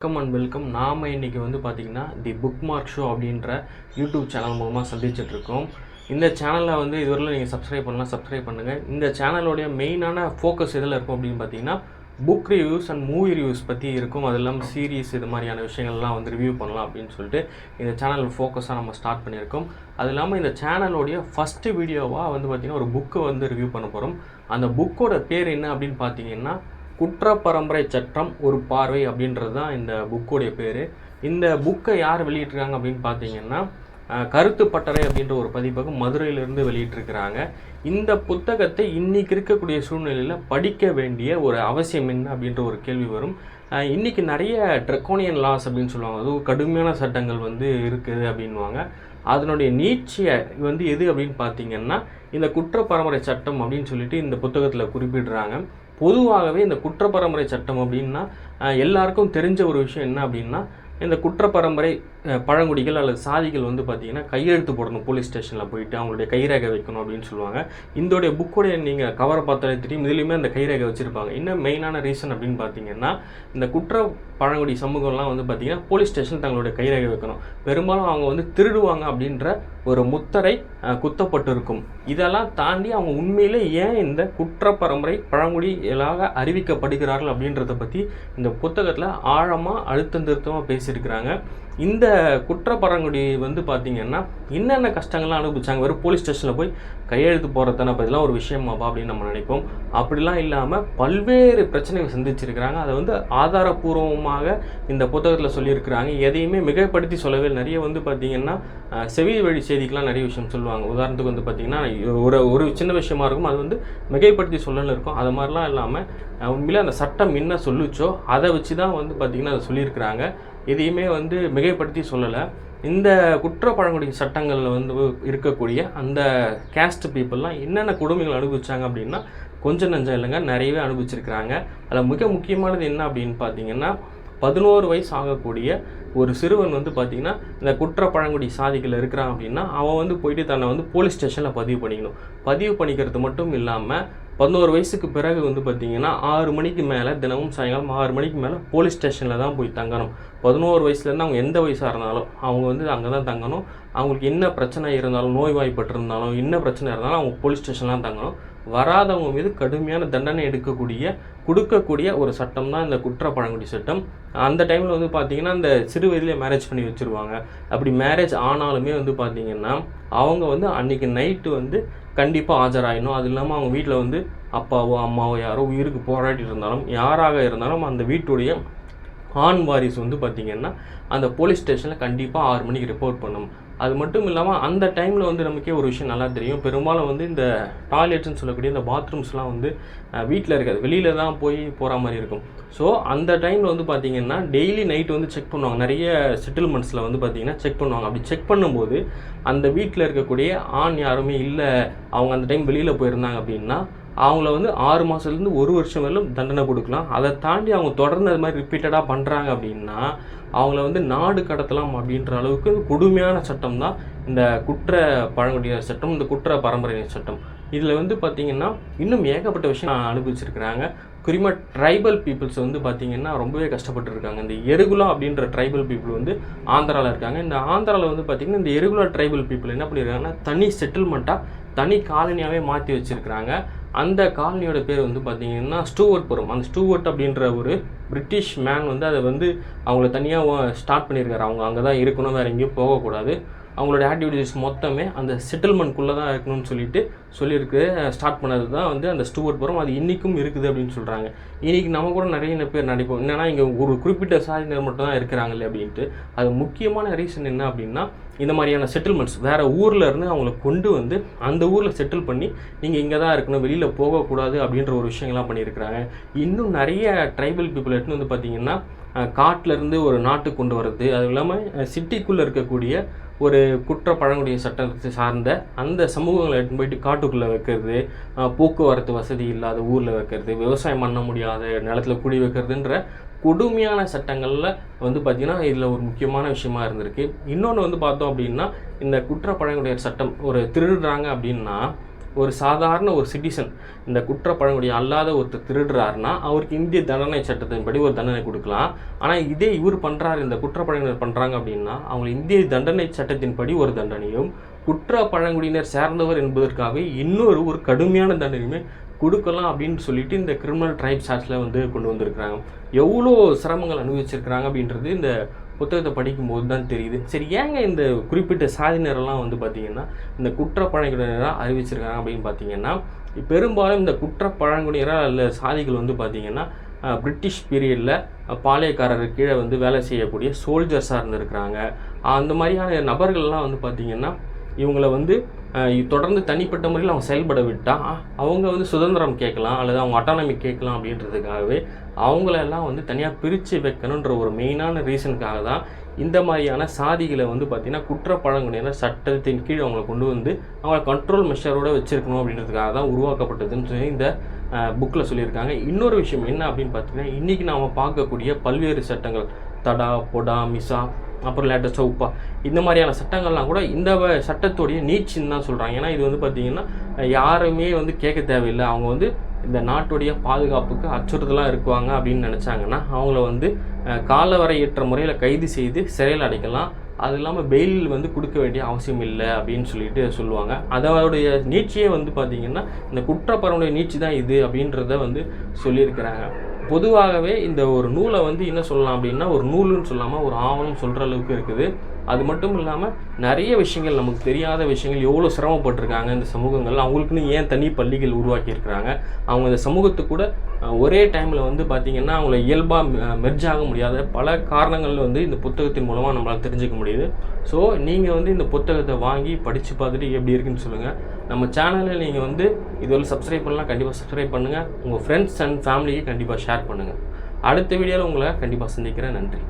Welcome and welcome நாம் இன்றைக்கி வந்து பார்த்திங்கன்னா தி புக் மார்க் ஷோ அப்படின்ற யூடியூப் சேனல் மூலமாக சந்திச்சிட்ருக்கோம் இந்த சேனலில் வந்து இதுவரையில் நீங்கள் சப்ஸ்கிரைப் பண்ணலாம் சப்ஸ்கிரைப் பண்ணுங்கள் இந்த சேனலோடைய மெயினான ஃபோக்கஸ் எதில் இருக்கும் அப்படின்னு பார்த்தீங்கன்னா book reviews and movie reviews பற்றி இருக்கும். அது இல்லாமல் சீரீஸ் இது மாதிரியான விஷயங்கள்லாம் வந்து ரிவ்யூ பண்ணலாம் அப்படின்னு சொல்லிட்டு இந்த சேனல் ஃபோக்கஸாக நம்ம ஸ்டார்ட் பண்ணியிருக்கோம். அது இல்லாமல் இந்த சேனலோடைய ஃபஸ்ட்டு வீடியோவாக வந்து பார்த்திங்கன்னா ஒரு புக்கை வந்து ரிவ்யூ பண்ண போகிறோம் அந்த புக்கோட பேர் என்ன அப்படின்னு பார்த்தீங்கன்னா குற்றப்பரம்பரை சட்டம் ஒரு பார்வை அப்படின்றது தான் இந்த புக்கோடைய பேர். இந்த புக்கை யார் வெளியிட்டிருக்காங்க அப்படின்னு பார்த்தீங்கன்னா கருத்து பட்டறை அப்படின்ற ஒரு பதிப்பகம் மதுரையிலிருந்து வெளியிட்டிருக்கிறாங்க. இந்த புத்தகத்தை இன்றைக்கி இருக்கக்கூடிய சூழ்நிலையில் படிக்க வேண்டிய ஒரு அவசியம் என்ன அப்படின்ற ஒரு கேள்வி வரும். இன்றைக்கி நிறைய ட்ரெக்கோனியன் லாஸ் அப்படின்னு சொல்லுவாங்க. அதுவும் கடுமையான சட்டங்கள் வந்து இருக்குது அப்படின்வாங்க அதனுடைய நீட்சியை வந்து எது அப்படின்னு பார்த்தீங்கன்னா இந்த குற்ற பரம்பரை சட்டம் அப்படின்னு சொல்லிட்டு இந்த புத்தகத்தில் குறிப்பிடுறாங்க. பொதுவாகவே இந்த குற்றப்பரம்பரை சட்டம் அப்படின்னா எல்லாருக்கும் தெரிஞ்ச ஒரு விஷயம் என்ன அப்படின்னா இந்த குற்றப்பரம்பரை பழங்குடிகள் அல்லது சாதிகள் வந்து பார்த்தீங்கன்னா கையெழுத்து போடணும் போலீஸ் ஸ்டேஷனில் போயிட்டு அவங்களுடைய கைரேகை வைக்கணும் அப்படின்னு சொல்லுவாங்க. இந்தோடைய புக்கோடைய நீங்கள் கவரை பார்த்தாலே தெரியும் இதுலேயுமே அந்த கைரேகை வச்சுருப்பாங்க. இன்னும் மெயினான ரீசன் அப்படின்னு பார்த்தீங்கன்னா இந்த குற்ற பழங்குடி சமூகம்லாம் வந்து பார்த்தீங்கன்னா போலீஸ் ஸ்டேஷன் தங்களுடைய கைரேகை வைக்கணும். பெரும்பாலும் அவங்க வந்து திருடுவாங்க அப்படின்ற ஒரு முத்தரை குத்தப்பட்டிருக்கும். இதெல்லாம் தாண்டி அவங்க உண்மையிலே ஏன் இந்த குற்ற பரம்பரை பழங்குடிகளாக அறிவிக்கப்படுகிறார்கள் அப்படின்றத பற்றி இந்த புத்தகத்தில் ஆழமாக அழுத்தம் திருத்தமாக பேசியிருக்கிறாங்க. இந்த குற்றப்பரங்குடி வந்து பார்த்தீங்கன்னா என்னென்ன கஷ்டங்கள்லாம் அனுபவிச்சாங்க? வெறும் போலீஸ் ஸ்டேஷனில் போய் கையெழுத்து போகிறதுனா இப்போ இதெல்லாம் ஒரு விஷயமாப்பா அப்படின்னு நம்ம நினைப்போம். அப்படிலாம் இல்லாமல் பல்வேறு பிரச்சனைகள் சந்திச்சிருக்கிறாங்க. அதை வந்து ஆதாரபூர்வமாக இந்த புத்தகத்தில் சொல்லியிருக்கிறாங்க. எதையுமே மிகைப்படுத்தி சொல்லவே நிறைய வந்து பார்த்தீங்கன்னா செவி வழி செய்திக்கெலாம் நிறைய விஷயம் சொல்லுவாங்க. உதாரணத்துக்கு வந்து பார்த்திங்கன்னா ஒரு ஒரு சின்ன விஷயமா இருக்கும். அது வந்து மிகைப்படுத்தி சொல்லணும் இருக்கும். அது மாதிரிலாம் இல்லாமல் உண்மையிலே அந்த சட்டம் என்ன சொல்லுச்சோ அதை வச்சு தான் வந்து பார்த்திங்கன்னா அதை சொல்லியிருக்கிறாங்க. எதையுமே வந்து மிகைப்படுத்தி சொல்லலை. இந்த குற்ற பழங்குடி சட்டங்களில் வந்து இருக்கக்கூடிய அந்த கேஸ்ட் பீப்புளெலாம் என்னென்ன கொடுமைகள் அனுபவிச்சாங்க அப்படின்னா கொஞ்சம் நஞ்சம் இல்லைங்க நிறையவே அனுபவிச்சிருக்கிறாங்க. அதில் மிக முக்கியமானது என்ன அப்படின்னு பார்த்தீங்கன்னா பதினோரு வயசு ஆகக்கூடிய ஒரு சிறுவன் வந்து பார்த்திங்கன்னா இந்த குற்ற பழங்குடி சாதிகளில் இருக்கிறான் அப்படின்னா அவன் வந்து போயிட்டு தன்னை வந்து போலீஸ் ஸ்டேஷனில் பதிவு பண்ணிக்கணும். பதிவு பண்ணிக்கிறது மட்டும் இல்லாமல் பதினோரு வயசுக்கு பிறகு வந்து பார்த்திங்கன்னா ஆறு மணிக்கு மேலே தினமும் சாயங்காலம் ஆறு மணிக்கு மேலே போலீஸ் ஸ்டேஷனில் தான் போய் தங்கணும். பதினோரு வயசுலேருந்து அவங்க எந்த வயசாக இருந்தாலும் அவங்க வந்து அங்கே தான் தங்கணும். அவங்களுக்கு என்ன பிரச்சனை இருந்தாலும் நோய்வாய்ப்பட்டிருந்தாலும் என்ன பிரச்சனை இருந்தாலும் அவங்க போலீஸ் ஸ்டேஷனில் தான் தங்கணும். வராதவங்க மீது கடுமையான தண்டனை எடுக்கக்கூடிய கொடுக்கக்கூடிய ஒரு சட்டம் தான் இந்த குற்ற பழங்குடி சட்டம். அந்த டைமில் வந்து பார்த்திங்கன்னா இந்த சிறு வயதிலே மேரேஜ் பண்ணி வச்சுருவாங்க. அப்படி மேரேஜ் ஆனாலுமே வந்து பார்த்திங்கன்னா அவங்க வந்து அன்றைக்கி நைட்டு வந்து கண்டிப்பாக ஆஜராகணும் அது இல்லாமல் அவங்க வீட்டில் வந்து அப்பாவோ அம்மாவோ யாரோ உயிருக்கு போராடி இருந்தாலும் யாராக இருந்தாலும் அந்த வீட்டுடைய ஆண் வாரிசு வந்து பார்த்திங்கன்னா அந்த போலீஸ் ஸ்டேஷனில் கண்டிப்பாக ஆறு மணிக்கு ரிப்போர்ட் பண்ணணும் அது மட்டும் இல்லாமல் அந்த டைமில் வந்து நமக்கே ஒரு விஷயம் நல்லா தெரியும். பெரும்பாலும் வந்து இந்த டாய்லெட்ஸ்னு சொல்லக்கூடிய இந்த பாத்ரூம்ஸ்லாம் வந்து வீட்டில் இருக்காது. வெளியில் தான் போய் போகிற மாதிரி இருக்கும். ஸோ அந்த டைமில் வந்து பார்த்திங்கன்னா டெய்லி நைட் வந்து செக் பண்ணுவாங்க. நிறைய செட்டில்மெண்ட்ஸில் வந்து பார்த்திங்கன்னா செக் பண்ணுவாங்க. அப்படி செக் பண்ணும்போது அந்த வீட்டில் இருக்கக்கூடிய ஆண் யாருமே இல்லை. அவங்க அந்த டைம் வெளியில் போயிருந்தாங்க அப்படின்னா அவங்கள வந்து ஆறு மாதத்துலேருந்து ஒரு வருஷம் வரலும் தண்டனை கொடுக்கலாம். அதை தாண்டி அவங்க தொடர்ந்து அது மாதிரி ரிப்பீட்டடாக பண்ணுறாங்க அப்படின்னா அவங்கள வந்து நாடு கடத்தலாம் அப்படின்ற அளவுக்கு கொடுமையான சட்டம் தான். இந்த குற்ற பழங்குடியினர் சட்டம் இந்த குற்ற பரம்பரையினர் சட்டம். இதில் வந்து பார்த்திங்கன்னா இன்னும் ஏகப்பட்ட விஷயம் அனுபவிச்சிருக்கிறாங்க. குறிப்பாக ட்ரைபல் பீப்புள்ஸ் வந்து பார்த்திங்கன்னா ரொம்பவே கஷ்டப்பட்டு இருக்காங்க இந்த எருகுலா அப்படின்ற ட்ரைபல் பீப்புள் வந்து ஆந்திராவில் இருக்காங்க. இந்த ஆந்திராவில் வந்து பார்த்திங்கன்னா இந்த எருகுலா ட்ரைபல் பீப்புள் என்ன பண்ணியிருக்காங்கன்னா தனி செட்டில்மெண்ட்டாக தனி காலனியாகவே மாற்றி வச்சுருக்கிறாங்க. அந்த காலனியோட பேர் வந்து பார்த்தீங்கன்னா ஸ்டூவர்ட்புரம் அந்த ஸ்டூவர்ட் அப்படின்ற ஒரு பிரிட்டிஷ் மேன் வந்து அதை வந்து அவங்கள தனியாக ஸ்டார்ட் பண்ணியிருக்காரு. அவங்க அங்கே தான் இருக்கணும் வேறு எங்கேயும் போகக்கூடாது. அவங்களோட ஆக்டிவிட்டிஸ் மொத்தமே அந்த செட்டில்மெண்ட்குள்ளே தான் இருக்கணும்னு சொல்லிட்டு சொல்லியிருக்கு. ஸ்டார்ட் பண்ணது தான் வந்து அந்த ஸ்டூவர்ட்புரம் அது இன்றைக்கும் இருக்குது அப்படின்னு சொல்கிறாங்க இன்றைக்கி நம்ம கூட நிறைய பேர் நினைப்போம் என்னென்னா இங்கே ஒரு குறிப்பிட்ட சாதியினர் மட்டும் தான் இருக்கிறாங்களே அப்படின்ட்டு. அது முக்கியமான ரீசன் என்ன அப்படின்னா இந்த மாதிரியான செட்டில்மெண்ட்ஸ் வேறு ஊரில் இருந்து அவங்கள கொண்டு வந்து அந்த ஊரில் செட்டில் பண்ணி நீங்கள் இங்கே தான் இருக்கணும். வெளியில் போகக்கூடாது அப்படின்ற ஒரு விஷயங்கள்லாம் பண்ணியிருக்கிறாங்க. இன்னும் நிறைய ட்ரைபல் பீப்புள் எடுத்துன்னு வந்து பார்த்திங்கன்னா காட்டிலேருந்து ஒரு நாட்டு கொண்டு வர்றது அதுவும் இல்லாமல் சிட்டிக்குள்ளே இருக்கக்கூடிய ஒரு குற்ற பழங்குடிய சட்டத்தை சார்ந்த அந்த சமூகங்களை எடுத்துன்னு போயிட்டு காட்டுக்குள்ளே வைக்கிறது போக்குவரத்து வசதி இல்லாத ஊரில் வைக்கிறது விவசாயம் பண்ண முடியாத நிலத்துல குடி வைக்கிறதுன்ற கொடுமையான சட்டங்களில் வந்து பார்த்திங்கன்னா இதில் ஒரு முக்கியமான விஷயமா இருந்திருக்கு. இன்னொன்று வந்து பார்த்தோம் அப்படின்னா இந்த குற்ற பழங்குடியர் சட்டம் ஒரு திருடுறாங்க அப்படின்னா ஒரு சாதாரண ஒரு சிட்டிசன் இந்த குற்ற பழங்குடியும் அல்லாத ஒருத்தர் திருடுறாருன்னா அவருக்கு இந்திய தண்டனை சட்டத்தின்படி ஒரு தண்டனை கொடுக்கலாம். ஆனால் இதே இவர் பண்ணுறாரு இந்த குற்ற பழங்குடியினர் பண்ணுறாங்க அப்படின்னா அவங்க இந்திய தண்டனை சட்டத்தின்படி ஒரு தண்டனையும் குற்ற பழங்குடியினர் சேர்ந்தவர் என்பதற்காகவே இன்னொரு ஒரு கடுமையான தண்டனையுமே கொடுக்கலாம் அப்படின்னு சொல்லிட்டு இந்த கிரிமினல் ட்ரைப்ஸ் ஆக்டில் வந்து கொண்டு வந்திருக்கிறாங்க. எவ்வளோ சிரமங்கள் அனுபவிச்சிருக்கிறாங்க அப்படின்றது இந்த புத்தகத்தை படிக்கும்போது தான் தெரியுது. சரி ஏங்க இந்த குறிப்பிட்ட சாதியினரெல்லாம் வந்து பார்த்திங்கன்னா இந்த குற்ற பழங்குடியினராக அறிவிச்சிருக்காங்க அப்படின்னு பார்த்தீங்கன்னா பெரும்பாலும் இந்த குற்ற பழங்குடியினராக அல்ல சாதிகள் வந்து பார்த்திங்கன்னா பிரிட்டிஷ் பீரியடில் பாளையக்காரர் கீழே வந்து வேலை செய்யக்கூடிய சோல்ஜர்ஸாக இருந்திருக்கிறாங்க. அந்த மாதிரியான நபர்கள்லாம் வந்து பார்த்திங்கன்னா இவங்களை வந்து தொடர்ந்து தனிப்பட்ட முறையில் அவங்க செயல்பட விட்டால் அவங்க வந்து சுதந்திரம் கேட்கலாம் அல்லது அவங்க அட்டானமி கேட்கலாம் அப்படின்றதுக்காகவே அவங்களெல்லாம் வந்து தனியாக பிரித்து வைக்கணுன்ற ஒரு மெயினான ரீசனுக்காக தான் இந்த மாதிரியான சாதிகளை வந்து பார்த்திங்கன்னா குற்ற பழங்குடியினர் சட்டத்தின் கீழ் அவங்களை கொண்டு வந்து அவங்கள கண்ட்ரோல் மெஷரோடு வச்சுருக்கணும் அப்படின்றதுக்காக தான் உருவாக்கப்பட்டதுன்னு சொல்லி இந்த புக்கில் சொல்லியிருக்காங்க. இன்னொரு விஷயம் என்ன அப்படின்னு பார்த்தீங்கன்னா இன்றைக்கி நாம் பார்க்கக்கூடிய பல்வேறு சட்டங்கள் தடா பொடா மிசா அப்புறம் லேட்டஸ்ட்டாக உப்பா இந்த மாதிரியான சட்டங்கள்லாம் கூட இந்த சட்டத்துடைய நீச்சின்னு தான் சொல்கிறாங்க ஏன்னா இது வந்து பார்த்திங்கன்னா யாருமே வந்து கேட்க தேவையில்லை. அவங்க வந்து இந்த நாட்டுடைய பாதுகாப்புக்கு அச்சுறுத்தலாக இருக்குவாங்க அப்படின்னு நினச்சாங்கன்னா அவங்கள வந்து காலவரையற்ற முறையில் கைது செய்து சிறையில் அடைக்கலாம். அது இல்லாமல் பெயில் வந்து கொடுக்க வேண்டிய அவசியம் இல்லை அப்படின்னு சொல்லிட்டு சொல்லுவாங்க. அதோடைய நீட்சியே வந்து பார்த்திங்கன்னா இந்த குற்றப்பரவனுடைய நீட்சி தான் இது அப்படின்றத வந்து சொல்லியிருக்கிறாங்க. பொதுவாகவே இந்த ஒரு நூலை வந்து என்ன சொல்லலாம் அப்படின்னா ஒரு நூலுன்னு சொல்லாமல் ஒரு ஆவணம் சொல்கிற அளவுக்கு இருக்குது. அது மட்டும் இல்லாமல் நிறைய விஷயங்கள் நமக்கு தெரியாத விஷயங்கள் எவ்வளோ சிரமப்பட்டிருக்காங்க இந்த சமூகங்கள் அவங்களுக்குன்னு ஏன் தனி பள்ளிகள் உருவாக்கியிருக்கிறாங்க அவங்க இந்த சமூகத்து கூட ஒரே டைமில் வந்து பார்த்திங்கன்னா அவங்கள இயல்பாக மெர்ஜ் ஆக முடியாத பல காரணங்கள் வந்து இந்த புத்தகத்தின் மூலமாக நம்மளால் தெரிஞ்சுக்க முடியுது. ஸோ நீங்கள் வந்து இந்த புத்தகத்தை வாங்கி படித்து பார்த்துட்டு எப்படி இருக்குன்னு சொல்லுங்கள் நம்ம சேனலில் நீங்கள் வந்து இதுவரை சப்ஸ்கிரைப் பண்ணலாம். கண்டிப்பாக சப்ஸ்கிரைப் பண்ணுங்கள் உங்கள் ஃப்ரெண்ட்ஸ் அண்ட் ஃபேமிலிக்கு கண்டிப்பாக ஷேர் பண்ணுங்கள் அடுத்த வீடியோவில் உங்களை கண்டிப்பாக சந்திக்கிறேன். நன்றி.